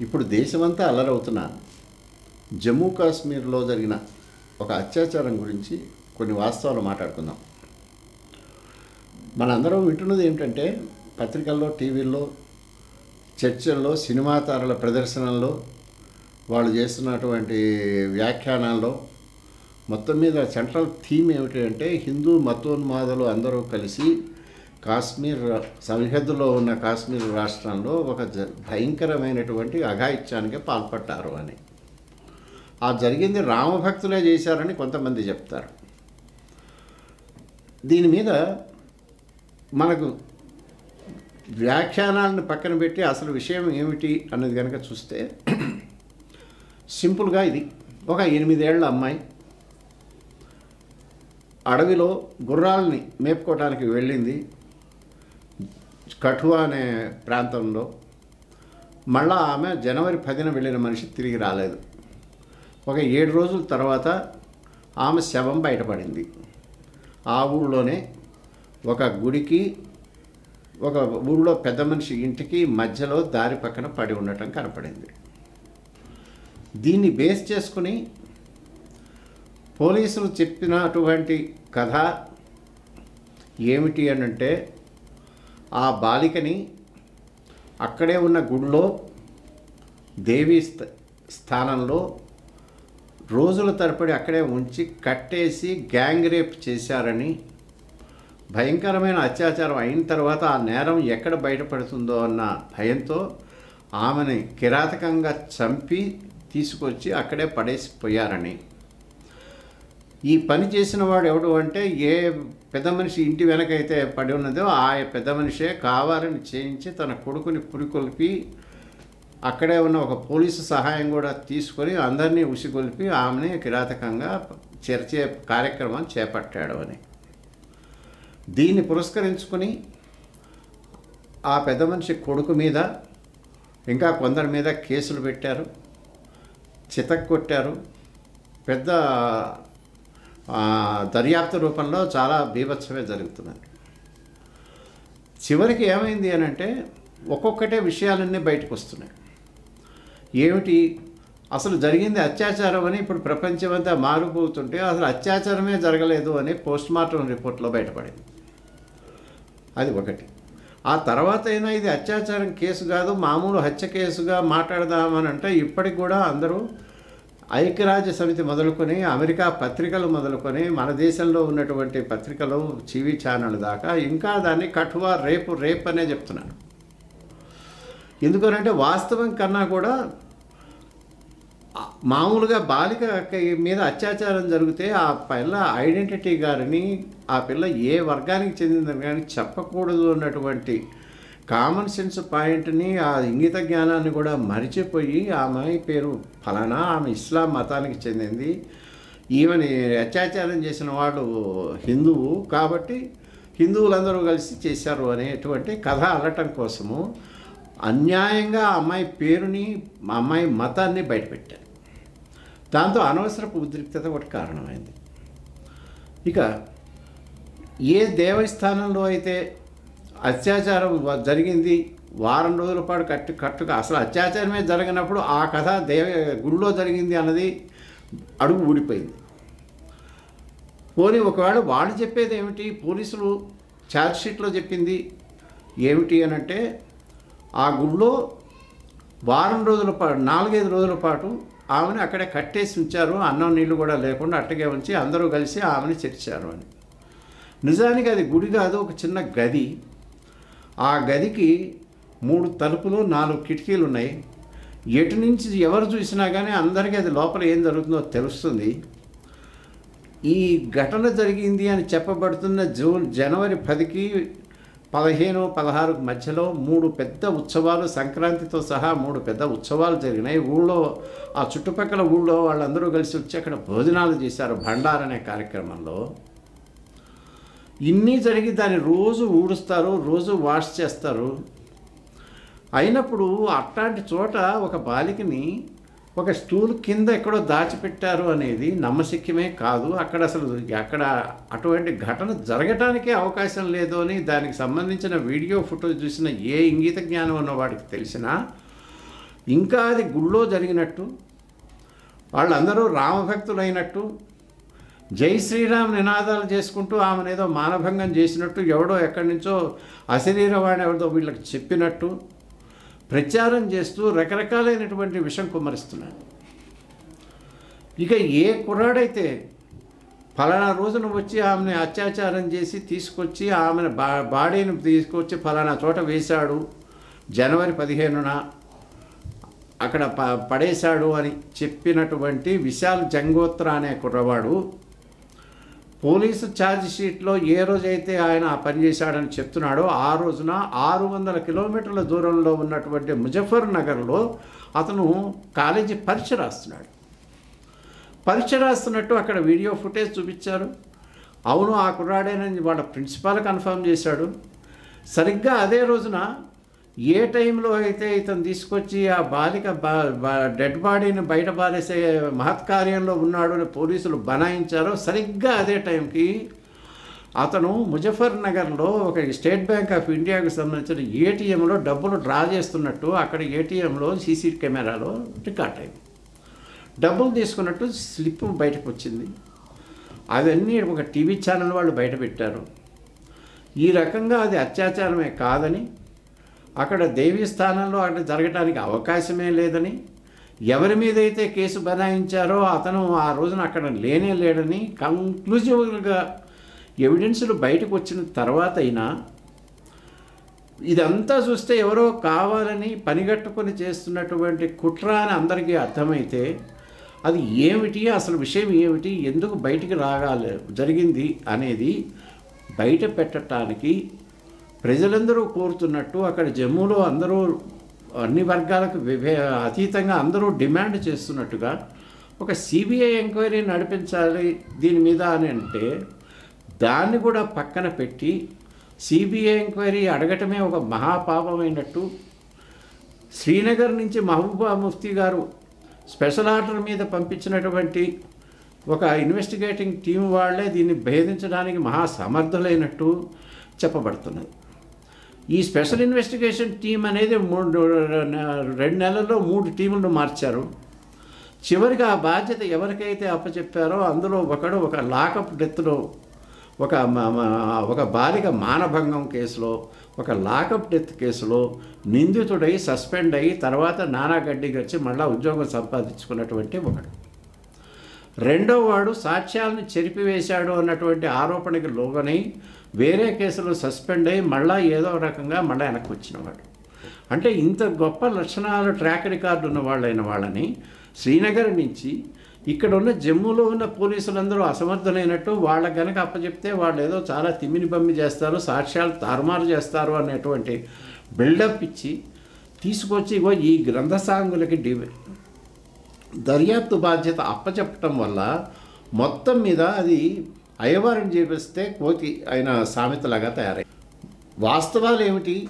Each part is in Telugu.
ఇప్పుడు దేశమంతా అల్లరవుతున్న జమ్మూ కాశ్మీర్లో జరిగిన ఒక అత్యాచారం గురించి కొన్ని వాస్తవాలు మాట్లాడుకుందాం. మనందరం వింటున్నది ఏమిటంటే పత్రికల్లో టీవీల్లో చర్చల్లో సినిమా తారల ప్రదర్శనల్లో వాళ్ళు చేస్తున్నటువంటి వ్యాఖ్యానాల్లో మొత్తం మీద సెంట్రల్ థీమ్ ఏమిటంటే హిందూ మతోన్మాదులు అందరూ కలిసి కాశ్మీర్ సరిహద్దులో ఉన్న కాశ్మీర్ రాష్ట్రంలో ఒక జ- భయంకరమైనటువంటి అఘాయిత్యానికి పాల్పడ్డారు అని. ఆ జరిగింది రామభక్తులే చేశారని కొంతమంది చెప్తారు. దీని మీద మనకు వ్యాఖ్యానాలను పక్కన పెట్టి అసలు విషయం ఏమిటి అన్నది కనుక చూస్తే సింపుల్గా ఇది. ఒక ఎనిమిదేళ్ళ అమ్మాయి అడవిలో గుర్రాలని మేపుకోవడానికి వెళ్ళింది. కఠువా అనే ప్రాంతంలో మళ్ళా ఆమె జనవరి పదిన వెళ్ళిన మనిషి తిరిగి రాలేదు. ఒక ఏడు రోజుల తర్వాత ఆమె శవం బయటపడింది. ఆ ఊళ్ళోనే ఒక గుడికి ఒక ఊళ్ళో పెద్ద మనిషి ఇంటికి మధ్యలో దారి పక్కన పడి ఉండటం కనపడింది. దీన్ని బేస్ చేసుకుని పోలీసులు చెప్పినటువంటి కథ ఏమిటి అని అంటే ఆ బాలికని అక్కడే ఉన్న గుడిలో దేవి స్థ- స్థానంలో రోజుల తరబడి అక్కడే ఉంచి కట్టేసి గ్యాంగ్ రేప్ చేశారని భయంకరమైన అత్యాచారం అయిన తర్వాత ఆ నేరం ఎక్కడ బయటపడుతుందో అన్న భయంతో ఆమెని కిరాతకంగా చంపి తీసుకొచ్చి అక్కడే పడేసిపోయారని ఈ పని చేసిన వాడు ఎవడు అంటే ఏ పెద్ద మనిషి ఇంటి వెనకైతే పడి ఉన్నదో ఆ పెద్ద మనిషే కావాలని చేయించి తన కొడుకుని పురికొల్పి అక్కడే ఉన్న ఒక పోలీసు సహాయం కూడా తీసుకొని అందరినీ ఉసిగొల్పి ఆమెని కిరాతకంగా చర్చే కార్యక్రమం చేపట్టాడు అని. దీన్ని పురస్కరించుకొని ఆ పెద్ద మనిషి కొడుకు మీద ఇంకా కొందరి మీద కేసులు పెట్టారు చితక్ కొట్టారు పెద్ద దర్యాప్తు రూపంలో చాలా బీభత్సమే జరుగుతున్నాయి చివరికి ఏమైంది అని అంటే ఒక్కొక్కటే విషయాలన్నీ బయటకు వస్తున్నాయి ఏమిటి? అసలు జరిగింది అత్యాచారం అని ఇప్పుడు ప్రపంచమంతా మారిపోతుంటే అసలు అత్యాచారమే జరగలేదు అని పోస్ట్ మార్టం రిపోర్ట్లో బయటపడింది. అది ఒకటి. ఆ తర్వాత అయినా ఇది అత్యాచారం కేసు కాదు మామూలు హత్య కేసుగా మాట్లాడదామని అంటే ఇప్పటికి కూడా అందరూ ఐక్యరాజ్య సమితి మొదలుకొని అమెరికా పత్రికలు మొదలుకొని మన దేశంలో ఉన్నటువంటి పత్రికలు టీవీ ఛానల్ దాకా ఇంకా దాన్ని కఠువా రేపు రేప్ అనే చెప్తున్నాను ఎందుకనంటే వాస్తవం కన్నా కూడా మామూలుగా బాలిక మీద అత్యాచారం జరిగితే ఆ పిల్ల ఐడెంటిటీ గారిని ఆ పిల్ల ఏ వర్గానికి చెందిందని కానీ చెప్పకూడదు అన్నటువంటి కామన్ సెన్స్ పాయింట్ని ఆ ఇంగిత జ్ఞానాన్ని కూడా మరిచిపోయి ఆ అమ్మాయి పేరు ఫలానా ఆమె ఇస్లాం మతానికి చెందింది. ఈమెని అత్యాచారం చేసిన వాడు హిందువు కాబట్టి హిందువులందరూ కలిసి చేశారు అనేటువంటి కథ అలటం కోసము అన్యాయంగా అమ్మాయి పేరుని అమ్మాయి మతాన్ని బయటపెట్టారు. దాంతో అనవసరపు ఉద్రిక్తత ఒకటి కారణమైంది. ఇక ఏ దేవస్థానంలో అయితే అత్యాచారం జరిగింది. వారం రోజుల పాటు కట్టు కట్టుగా అసలు అత్యాచారమే జరిగినప్పుడు ఆ కథ దేవ గుడిలో జరిగింది అన్నది అడుగు ఊడిపోయింది. పోనీ ఒకవేళ వాళ్ళు చెప్పేది ఏమిటి? పోలీసులు ఛార్జ్షీట్లో చెప్పింది ఏమిటి అని అంటే ఆ గుడిలో వారం రోజుల పాటు నాలుగైదు రోజుల పాటు ఆమెను అక్కడే కట్టేసి ఉంచారు. అన్నం నీళ్ళు కూడా లేకుండా అట్టగే ఉంచి అందరూ కలిసి ఆమెను చేర్చారు అని. నిజానికి అది గుడి కాదు ఒక చిన్న గది. ఆ గదికి మూడు తలుపులు నాలుగు కిటికీలు ఉన్నాయి. ఎటు నుంచి ఎవరు చూసినా కానీ అందరికీ అది లోపల ఏం జరుగుతుందో తెలుస్తుంది. ఈ ఘటన జరిగింది అని చెప్పబడుతున్న జూన్ జనవరి పదికి పదిహేను పదహారు మధ్యలో మూడు పెద్ద ఉత్సవాలు సంక్రాంతితో సహా మూడు పెద్ద ఉత్సవాలు జరిగినాయి. ఊళ్ళో ఆ చుట్టుపక్కల ఊళ్ళో వాళ్ళందరూ కలిసి వచ్చి అక్కడ భోజనాలు చేశారు భండార్ అనే కార్యక్రమంలో. ఇన్ని జరిగి దాన్ని రోజు ఊడుస్తారు రోజు వాష్ చేస్తారు అయినప్పుడు అట్లాంటి చోట ఒక బాలికని ఒక స్టూల్ కింద ఎక్కడో దాచిపెట్టారు అనేది నమ్మశక్యమే కాదు. అక్కడ అసలు అక్కడ అటువంటి ఘటన జరగటానికే అవకాశం లేదు అని దానికి సంబంధించిన వీడియో ఫోటో చూసిన ఏ ఇంగిత జ్ఞానం ఉన్నవాడికి తెలిసినా ఇంకా అది గుళ్ళో జరిగినట్టు వాళ్ళందరూ రామభక్తులైనట్టు జై శ్రీరామ్ నినాదాలు చేసుకుంటూ ఆమెను ఏదో మానభంగం చేసినట్టు ఎవడో ఎక్కడి నుంచో అశరీరవాణి ఎవరిదో వీళ్ళకి చెప్పినట్టు ప్రచారం చేస్తూ రకరకాలైనటువంటి విషం కుమ్మరిస్తున్నాడు ఇక ఏ కుర్రాడైతే ఫలానా రోజున వచ్చి ఆమెను అత్యాచారం చేసి తీసుకొచ్చి ఆమెను బా బాడీని తీసుకొచ్చి ఫలానా చోట వేశాడు జనవరి పదిహేనున అక్కడ ప పడేశాడు అని చెప్పినటువంటి విశాల్ జంగోత్ర అనే కుర్రవాడు పోలీసు ఛార్జ్ షీట్లో ఏ రోజైతే ఆయన ఆ పని చేశాడని చెప్తున్నాడో ఆ రోజున ఆరు వందల కిలోమీటర్ల దూరంలో ఉన్నటువంటి ముజఫర్ నగర్లో అతను కాలేజీ పరీక్ష రాస్తున్నాడు. పరీక్ష రాస్తున్నట్టు అక్కడ వీడియో ఫుటేజ్ చూపించారు. అవును ఆ కుర్రాడేనని వాళ్ళ ప్రిన్సిపాల్ కన్ఫర్మ్ చేశాడు. సరిగ్గా అదే రోజున ఏ టైంలో అయితే ఇతను తీసుకొచ్చి ఆ బాలిక బా బా- డెడ్ బాడీని బయట పారేసే మహత్కార్యంలో ఉన్నాడు అని పోలీసులు బనాయించారో సరిగ్గా అదే టైంకి అతను ముజఫర్ నగర్లో ఒక స్టేట్ బ్యాంక్ ఆఫ్ ఇండియాకు సంబంధించిన ఏటీఎంలో డబ్బులు డ్రా చేస్తున్నట్టు అక్కడ ఏటీఎంలో సీసీ కెమెరాలో రికార్డ్ అయింది. డబ్బులు తీసుకున్నట్టు స్లిప్ బయటకు వచ్చింది అవన్నీ ఒక టీవీ ఛానల్ వాళ్ళు బయట పెట్టారు. ఈ రకంగా అది అత్యాచారమే కాదని అక్కడ దేవీ స్థానంలో అక్కడ జరగడానికి అవకాశమే లేదని ఎవరి మీద అయితే కేసు బనాయించారో అతను ఆ రోజున అక్కడ లేనే లేడని కంక్లూజివ్గా ఎవిడెన్సులు బయటకు వచ్చిన తర్వాత అయినా ఇదంతా చూస్తే ఎవరో కావాలని పనిగట్టుకొని చేస్తున్నటువంటి కుట్ర అని అందరికీ అర్థమైతే అది ఏమిటి అసలు విషయం ఏమిటి ఎందుకు బయటికి రాగాలి జరిగింది అనేది బయట పెట్టడానికి ప్రజలందరూ కోరుతున్నట్టు అక్కడ జమ్మూలో అందరూ అన్ని వర్గాలకు విభే అతీతంగా అందరూ డిమాండ్ చేస్తున్నట్టుగా ఒక సిబిఐ ఎంక్వైరీ నడిపించాలి దీని మీద అని అంటే దాన్ని కూడా పక్కన పెట్టి సిబిఐ ఎంక్వైరీ అడగటమే ఒక మహాపాపమైనట్టు శ్రీనగర్ నుంచి మహబూబా ముఫ్తీ గారు స్పెషల్ ఆర్డర్ మీద పంపించినటువంటి ఒక ఇన్వెస్టిగేటింగ్ టీం వాళ్ళే దీన్ని భేదించడానికి మహాసమర్థులైనట్టు చెప్పబడుతున్నది. ఈ స్పెషల్ ఇన్వెస్టిగేషన్ టీం అనేది మూడు రెండు నెలల్లో మూడు టీములను మార్చారు. చివరికి ఆ బాధ్యత ఎవరికైతే అప్పచెప్పారో అందులో ఒకడు ఒక లాకప్ డెత్లో ఒక ఒక బాలిక మానభంగం కేసులో ఒక లాకప్ డెత్ కేసులో నిందితుడై సస్పెండ్ అయ్యి తర్వాత నానాగడ్డి గడ్డి మళ్ళీ మళ్ళా ఉద్యోగం సంపాదించుకున్నటువంటి ఒకడు. రెండో వాడు సాక్ష్యాలను చెరిపివేశాడు అన్నటువంటి ఆరోపణకి లోగనై వేరే కేసులో సస్పెండ్ అయ్యి మళ్ళీ ఏదో రకంగా మళ్ళీ వెనక్కి వచ్చినవాడు. అంటే ఇంత గొప్ప లక్షణాలు ట్రాక్ రికార్డు ఉన్న వాళ్ళైన వాళ్ళని శ్రీనగర్ నుంచి ఇక్కడ ఉన్న జమ్మూలో ఉన్న పోలీసులందరూ అసమర్థులైనట్టు వాళ్ళకి గనక అప్పచెప్తే వాళ్ళు ఏదో చాలా తిమ్మిని బమ్మి చేస్తారు సాక్ష్యాలు తారుమారు చేస్తారు అనేటువంటి బిల్డప్ ఇచ్చి తీసుకొచ్చి ఇగో ఈ గ్రంథసాంగులకి డి దర్యాప్తు బాధ్యత అప్పచెప్పటం వల్ల మొత్తం మీద అది అయ్యవారిని చేపిస్తే కోతి ఆయన సామెతలాగా తయారై. వాస్తవాలు ఏమిటి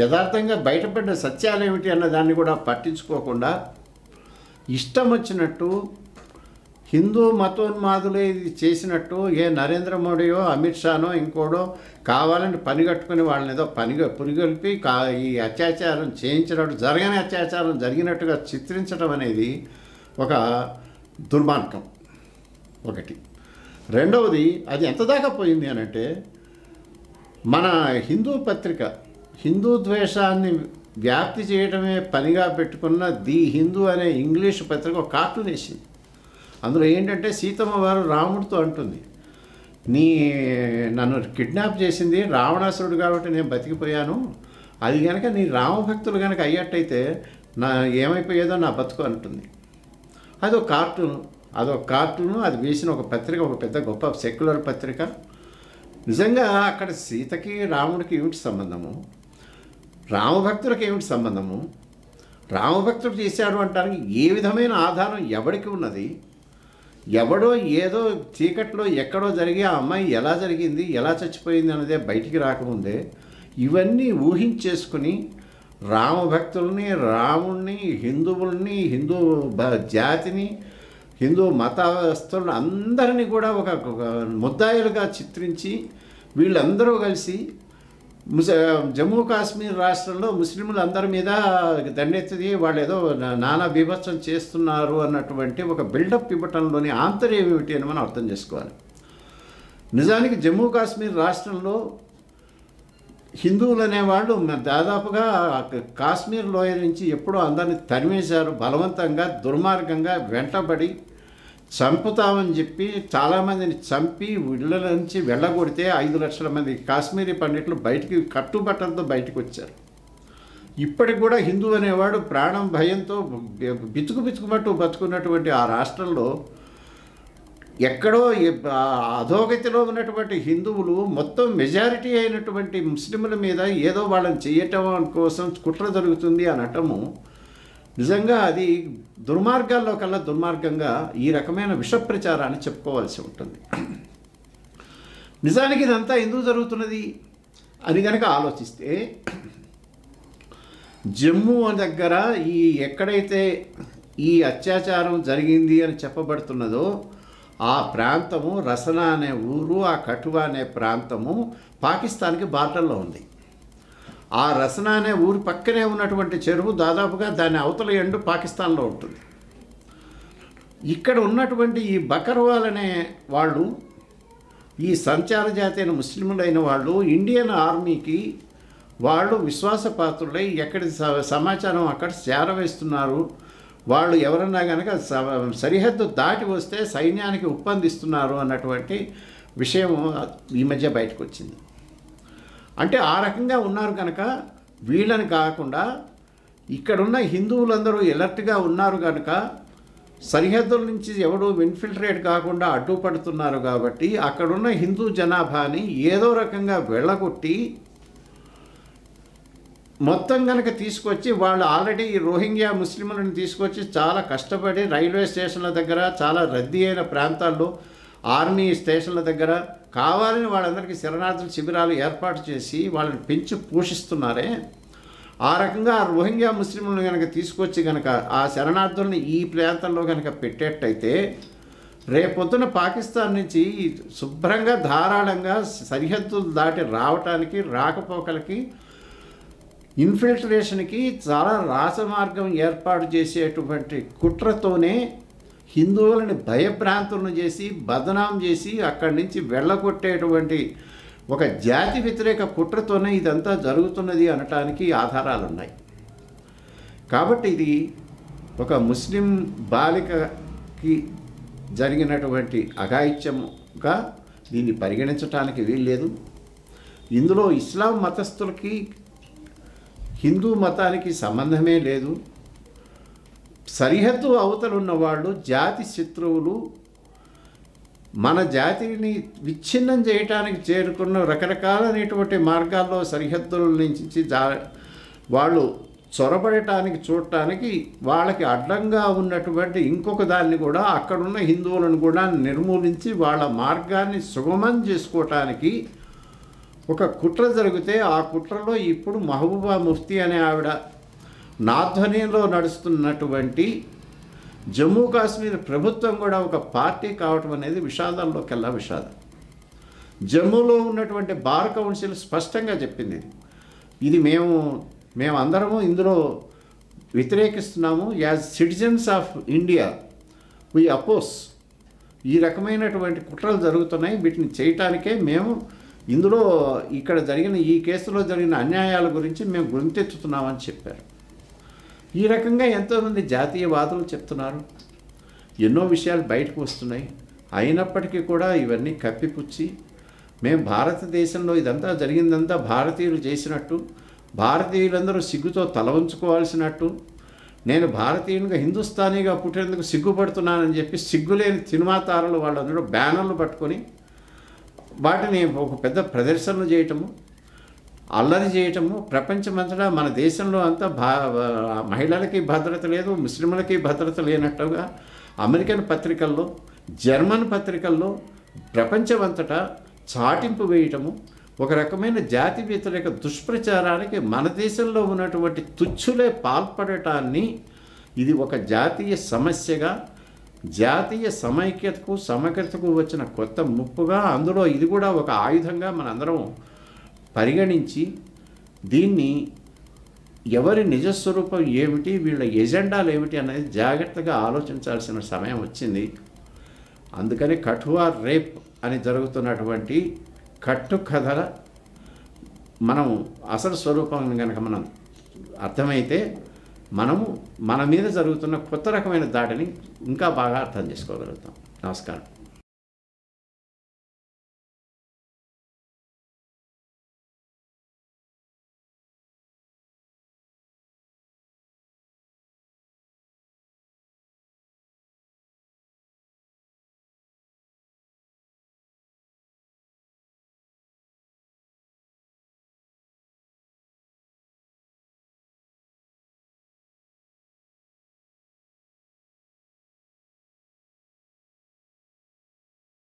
యథార్థంగా బయటపడ్డ సత్యాలు ఏమిటి అన్న దాన్ని కూడా పట్టించుకోకుండా ఇష్టం వచ్చినట్టు హిందూ మతోన్మాదులే ఇది చేసినట్టు ఏ నరేంద్ర మోడీయో అమిత్ షానో ఇంకోడో కావాలని పని కట్టుకుని వాళ్ళని ఏదో పనిగా పురిగొల్పి కా ఈ అత్యాచారం చేయించినట్టు జరగని అత్యాచారం జరిగినట్టుగా చిత్రించడం అనేది ఒక దుర్మార్గం. ఒకటి. రెండవది అది ఎంత దాకా పోయింది అని అంటే మన హిందూ పత్రిక హిందూ ద్వేషాన్ని వ్యాప్తి చేయడమే పనిగా పెట్టుకున్న ది హిందూ అనే ఇంగ్లీష్ పత్రిక ఒక కార్టూన్ వేసింది. అందులో ఏంటంటే సీతమ్మ వారు రాముడితో అంటుంది నీ నన్ను కిడ్నాప్ చేసింది రావణాసురుడు కాబట్టి నేను బతికిపోయాను. అది కనుక నీ రామభక్తులు కనుక అయ్యట్టయితే నా ఏమైపోయేదో నా బతుకు అంటుంది. అది ఒక కార్టూన్. అదొక కార్టూను అది వేసిన ఒక పత్రిక ఒక పెద్ద గొప్ప సెక్యులర్ పత్రిక. నిజంగా అక్కడ సీతకి రాముడికి ఏమిటి సంబంధము? రామభక్తులకు ఏమిటి సంబంధము? రామభక్తుడు చేశాడు అంటానికి ఏ విధమైన ఆధారం ఎవరికి ఉన్నది? ఎవడో ఏదో చీకట్లో ఎక్కడో జరిగి ఆ అమ్మాయి ఎలా జరిగింది ఎలా చచ్చిపోయింది అన్నదే బయటికి రాకముందే ఇవన్నీ ఊహించేసుకుని రామభక్తుల్ని రాముణ్ణి హిందువుల్ని హిందూ జాతిని హిందూ మతస్థులను అందరినీ కూడా ఒక ముద్దాయిలుగా చిత్రించి వీళ్ళందరూ కలిసి ముస జమ్మూ కాశ్మీర్ రాష్ట్రంలో ముస్లింలు అందరి మీద దండెత్తి వాళ్ళు ఏదో నానా బీభత్సం చేస్తున్నారు అన్నటువంటి ఒక బిల్డప్ ఇవ్వటంలోని ఆంతర్యం ఏమిటి అని మనం అర్థం చేసుకోవాలి. నిజానికి జమ్మూ కాశ్మీర్ రాష్ట్రంలో హిందువులు అనేవాళ్ళు దాదాపుగా కాశ్మీర్ లోయ నుంచి ఎప్పుడో అందరిని తరిమేశారు బలవంతంగా దుర్మార్గంగా వెంటబడి చంపుతామని చెప్పి చాలామందిని చంపి ఇళ్ళ నుంచి వెళ్ళగొడితే ఐదు లక్షల మంది కాశ్మీరీ పండిట్లు బయటికి కట్టుబట్టలతో బయటకు వచ్చారు. ఇప్పటికి కూడా హిందూ అనేవాడు ప్రాణం భయంతో బితుకు బితుకుమట్టు బతుకున్నటువంటి ఆ రాష్ట్రంలో ఎక్కడో అధోగతిలో ఉన్నటువంటి హిందువులు మొత్తం మెజారిటీ అయినటువంటి ముస్లింల మీద ఏదో వాళ్ళని చేయటం కోసం కుట్ర జరుగుతుంది అనటము నిజంగా అది దుర్మార్గాల్లో కల్లా దుర్మార్గంగా ఈ రకమైన విష ప్రచారాన్ని చెప్పుకోవాల్సి ఉంటుంది. నిజానికి ఇదంతా ఎందుకు జరుగుతున్నది అని కనుక ఆలోచిస్తే జమ్మూ దగ్గర ఈ ఎక్కడైతే ఈ అత్యాచారం జరిగింది అని చెప్పబడుతున్నదో ఆ ప్రాంతము రసనా అనే ఊరు ఆ కటువా అనే ప్రాంతము పాకిస్తాన్కి బార్డర్లో ఉంది. ఆ రసన అనే ఊరి పక్కనే ఉన్నటువంటి చెరువు దాదాపుగా దాని అవతల ఎండు పాకిస్తాన్లో ఉంటుంది. ఇక్కడ ఉన్నటువంటి ఈ బకర్వాల్ అనే వాళ్ళు ఈ సంచార జాతి అయిన ముస్లింలైన వాళ్ళు ఇండియన్ ఆర్మీకి వాళ్ళు విశ్వాసపాత్రులై ఎక్కడి స- సమాచారం అక్కడ చేరవేస్తున్నారు. వాళ్ళు ఎవరన్నా కనుక స- సరిహద్దు దాటి వస్తే సైన్యానికి ఉప్పందిస్తున్నారు అన్నటువంటి విషయం ఈ మధ్య బయటకు వచ్చింది అంటే ఆ రకంగా ఉన్నారు కనుక వీళ్ళని కాకుండా ఇక్కడున్న హిందువులందరూ ఎలర్ట్గా ఉన్నారు కనుక సరిహద్దుల నుంచి ఎవడు ఇన్ఫిల్ట్రేట్ కాకుండా అడ్డుపడుతున్నారు కాబట్టి అక్కడున్న హిందూ జనాభాని ఏదో రకంగా వెళ్ళగొట్టి మొత్తం కనుక తీసుకొచ్చి వాళ్ళు ఆల్రెడీ ఈ రోహింగ్యా ముస్లింలను తీసుకొచ్చి చాలా కష్టపడి రైల్వే స్టేషన్ల దగ్గర చాలా రద్దీ అయిన ప్రాంతాల్లో ఆర్మీ స్టేషన్ల దగ్గర కావాలని వాళ్ళందరికీ శరణార్థుల శిబిరాలు ఏర్పాటు చేసి వాళ్ళని పెంచి పోషిస్తున్నారే. ఆ రకంగా రోహింగ్యా ముస్లింలను కనుక తీసుకొచ్చి కనుక ఆ శరణార్థుల్ని ఈ ప్రాంతంలో కనుక పెట్టేట్టయితే రేపొద్దున పాకిస్తాన్ నుంచి శుభ్రంగా ధారాళంగా సరిహద్దులు దాటి రావటానికి రాకపోకలకి ఇన్ఫిల్ట్రేషన్కి చాలా రాసమార్గం ఏర్పాటు చేసేటువంటి కుట్రతోనే హిందువులని భయభ్రాంతులను చేసి బదనాం చేసి అక్కడి నుంచి వెళ్ళగొట్టేటువంటి ఒక జాతి వ్యతిరేక కుట్రతోనే ఇదంతా జరుగుతున్నది అనటానికి ఆధారాలు ఉన్నాయి కాబట్టి ఇది ఒక ముస్లిం బాలికకి జరిగినటువంటి అఘాయిత్యంగా దీన్ని పరిగణించటానికి వీల్లేదు. ఇందులో ఇస్లాం మతస్థులకి హిందూ మతానికి సంబంధమే లేదు. సరిహద్దు అవతలు ఉన్నవాళ్ళు జాతి శత్రువులు మన జాతిని విచ్ఛిన్నం చేయటానికి చేరుకున్న రకరకాలైనటువంటి మార్గాల్లో సరిహద్దుల నుంచి జా వాళ్ళు చొరబడటానికి చూడటానికి వాళ్ళకి అడ్డంగా ఉన్నటువంటి ఇంకొక దాన్ని కూడా అక్కడున్న హిందువులను కూడా నిర్మూలించి వాళ్ళ మార్గాన్ని సుగమం చేసుకోవటానికి ఒక కుట్ర జరిగితే ఆ కుట్రలో ఇప్పుడు మహబూబా ముఫ్తీ అనే ఆవిడ నాధ్వర్యంలో నడుస్తున్నటువంటి జమ్మూ కాశ్మీర్ ప్రభుత్వం కూడా ఒక పార్టీ కావటం అనేది విషాదంలోకెల్లా విషాదం. జమ్మూలో ఉన్నటువంటి బార్ కౌన్సిల్ స్పష్టంగా చెప్పింది. ఇది. మేము మేమందరము ఇందులో వ్యతిరేకిస్తున్నాము. As citizens of India we oppose. ఈ రకమైనటువంటి కుట్రలు జరుగుతున్నాయి. వీటిని చేయటానికే మేము ఇందులో ఇక్కడ జరిగిన ఈ కేసులో జరిగిన అన్యాయాల గురించి మేము గొంతెత్తుతున్నామని చెప్పారు. ఈ రకంగా ఎంతోమంది జాతీయవాదులు చెప్తున్నారు. ఎన్నో విషయాలు బయటకు వస్తున్నాయి. అయినప్పటికీ కూడా ఇవన్నీ కప్పిపుచ్చి మేము భారతదేశంలో ఇదంతా జరిగిందంతా భారతీయులు చేసినట్టు భారతీయులందరూ సిగ్గుతో తల ఉంచుకోవాల్సినట్టు నేను భారతీయునిగా హిందుస్థానీగా పుట్టేందుకు సిగ్గుపడుతున్నానని చెప్పి సిగ్గులేని సినిమా తారలు వాళ్ళందరూ బ్యానర్లు పట్టుకొని వాటిని ఒక పెద్ద ప్రదర్శనలు చేయటము అల్లరి చేయటము ప్రపంచమంతటా మన దేశంలో అంతా భా మహిళలకి భద్రత లేదు ముస్లింలకి భద్రత లేనట్టుగా అమెరికన్ పత్రికల్లో జర్మన్ పత్రికల్లో ప్రపంచమంతటా చాటింపు వేయటము ఒక రకమైన జాతి వ్యతిరేక దుష్ప్రచారానికి మన దేశంలో ఉన్నటువంటి తుచ్చులే పాల్పడటాన్ని ఇది ఒక జాతీయ సమస్యగా జాతీయ సమైక్యతకు సమగ్రతకు వచ్చిన కొత్త ముప్పుగా అందులో ఇది కూడా ఒక ఆయుధంగా మనందరం పరిగణించి దీన్ని ఎవరి నిజస్వరూపం ఏమిటి వీళ్ళ ఎజెండాలు ఏమిటి అనేది జాగ్రత్తగా ఆలోచించాల్సిన సమయం వచ్చింది. అందుకని కఠువా రేప్ అని జరుగుతున్నటువంటి కట్టు కథల మనం అసలు స్వరూపం కనుక మనం అర్థమైతే మనము మన మీద జరుగుతున్న కొత్త రకమైన దాడిని ఇంకా బాగా అర్థం చేసుకోగలుగుతాం. నమస్కారం.